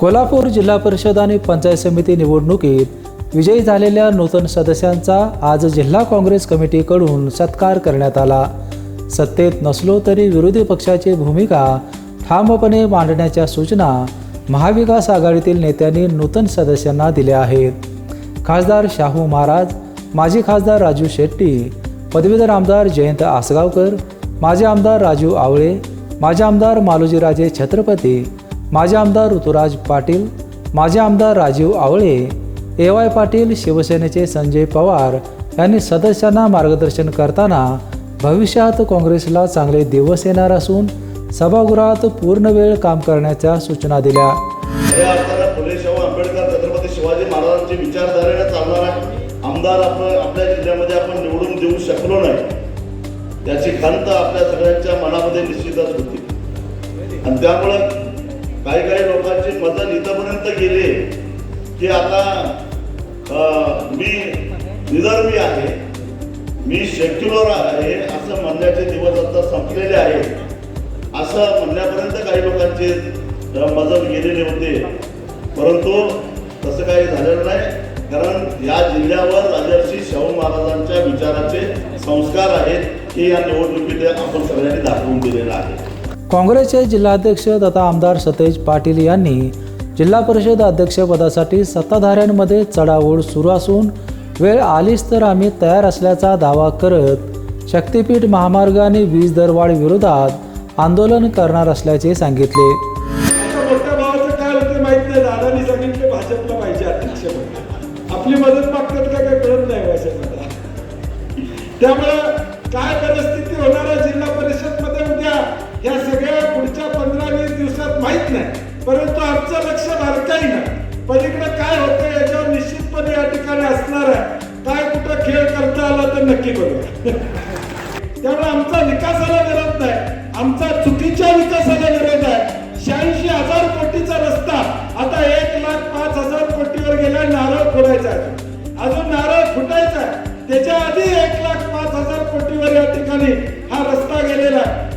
कोल्हापूर जिल्हा परिषद आणि पंचायत समिती निवडणुकीत विजयी झालेल्या नूतन सदस्यांचा आज जिल्हा काँग्रेस कमिटीकडून सत्कार करण्यात आला. सत्तेत नसलो तरी विरोधी पक्षाची भूमिका ठामपणे मांडण्याच्या सूचना महाविकास आघाडीतील नेत्यांनी नूतन सदस्यांना दिल्या आहेत. खासदार शाहू महाराज माजी खासदार राजू शेट्टी पदवीधर आमदार जयंत आसगावकर माजी आमदार राजू आवळे माजी आमदार मालोजीराजे छत्रपती माजी आमदार ऋतुराज पाटील माजी आमदार राजीव आवळे ए वाय पाटील शिवसेनेचे संजय पवार यांनी सदस्यांना मार्गदर्शन करताना भविष्यात काँग्रेसला चांगले दिवस येणार असून सभागृहात पूर्ण वेळ काम करण्याच्या सूचना दिल्या. फुले शाहू आंबेडकर छत्रपती शिवाजी महाराजांची विचारधारेने चालणारा आमदार आपण आपल्या जिल्ह्यामध्ये आपण निवडून देऊ शकलो नाही. त्याची खंत आपल्या सगळ्यांच्या मनामध्ये निश्चितच होती. आणि त्यामुळे काही काही लोकांची मदत इथंपर्यंत गेले. की आता मी निधर्मी आहे. मी सेक्युलर आहे असं म्हणण्याचे दिवस आता संपलेले आहेत. असं म्हणण्यापर्यंत काही लोकांचे मजल गेलेले होते. परंतु तसं काही झालेलं नाही. कारण या जिल्ह्यावर राजर्षी शाहू महाराजांच्या विचाराचे संस्कार आहेत हे या निवडणुकीत आपण सगळ्यांनी दाखवून दिलेलं आहे. काँग्रेसचे जिल्हाध्यक्ष तथा आमदार सतेज पाटील यांनी जिल्हा परिषद अध्यक्षपदासाठी सत्ताधाऱ्यांमध्ये चढाओढ सुरू असून वेळ आलीच तर आम्ही तयार असल्याचा दावा करत शक्तीपीठ महामार्ग आणि वीज दरवाढ विरोधात आंदोलन करणार असल्याचे सांगितले. आपली मदत मागतात का काय कळत नाही त्यामुळे काय परिस्थिती होणार जिल्हा परिषद येत नाही. परंतु आमचं लक्ष बारकाई नाही. पलीकडे काय होतं याच्यावर निश्चितपणे या ठिकाणी असणार आहे. काय कुठं खेळ करता आला तर नक्की करूया त्यामुळे आमचा विकासाला विरोध नाही. आमचा चुकीच्या विकासाला विरोध आहे. शहाऐंशी हजार कोटीचा रस्ता आता एक लाख पाच हजार कोटीवर गेला नारळ फोडायचा आहे. अजून नारळ फुटायचा आहे. त्याच्या आधी एक लाख पाच हजार कोटीवर या ठिकाणी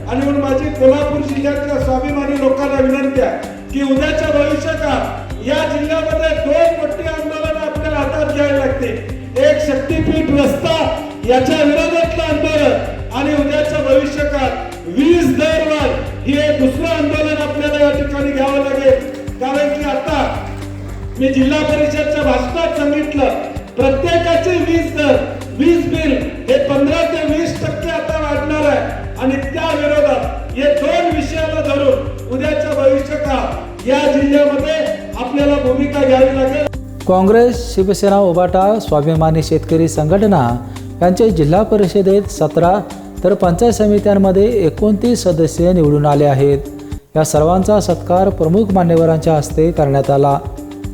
आणि म्हणून माझी कोल्हापूर जिल्ह्यातल्या स्वाभिमानी लोकांना विनंती आहे की उद्याच्या भविष्यात या जिल्ह्यामध्ये दोन मोठी आंदोलन आपल्याला हातात घ्यावी लागते एक शक्तीपीठ रस्ता याच्या विरोधातलं आंदोलन आणि उद्याच्या भविष्यकात वीज दरवाढ ही एक दुसरं आंदोलन आपल्याला या ठिकाणी घ्यावं लागेल. कारण की आता मी जिल्हा परिषदच्या भाषणात सांगितलं प्रत्येकाचे वीज दर वीज बिल या जिल्ह्यामध्ये आपल्याला भूमिका घ्यावी लागेल. काँग्रेस शिवसेना उबाटा स्वाभिमानी शेतकरी संघटना यांचे जिल्हा परिषदेत सतरा तर पंचायत समित्यांमध्ये एकोणतीस सदस्य निवडून आले आहेत. या सर्वांचा सत्कार प्रमुख मान्यवरांच्या हस्ते करण्यात आला.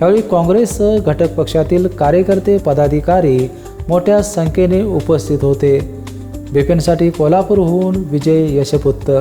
यावेळी काँग्रेस घटक पक्षातील कार्यकर्ते पदाधिकारी मोठ्या संख्येने उपस्थित होते. बिपिनसाठी कोल्हापूरहून विजय यशपुत्त.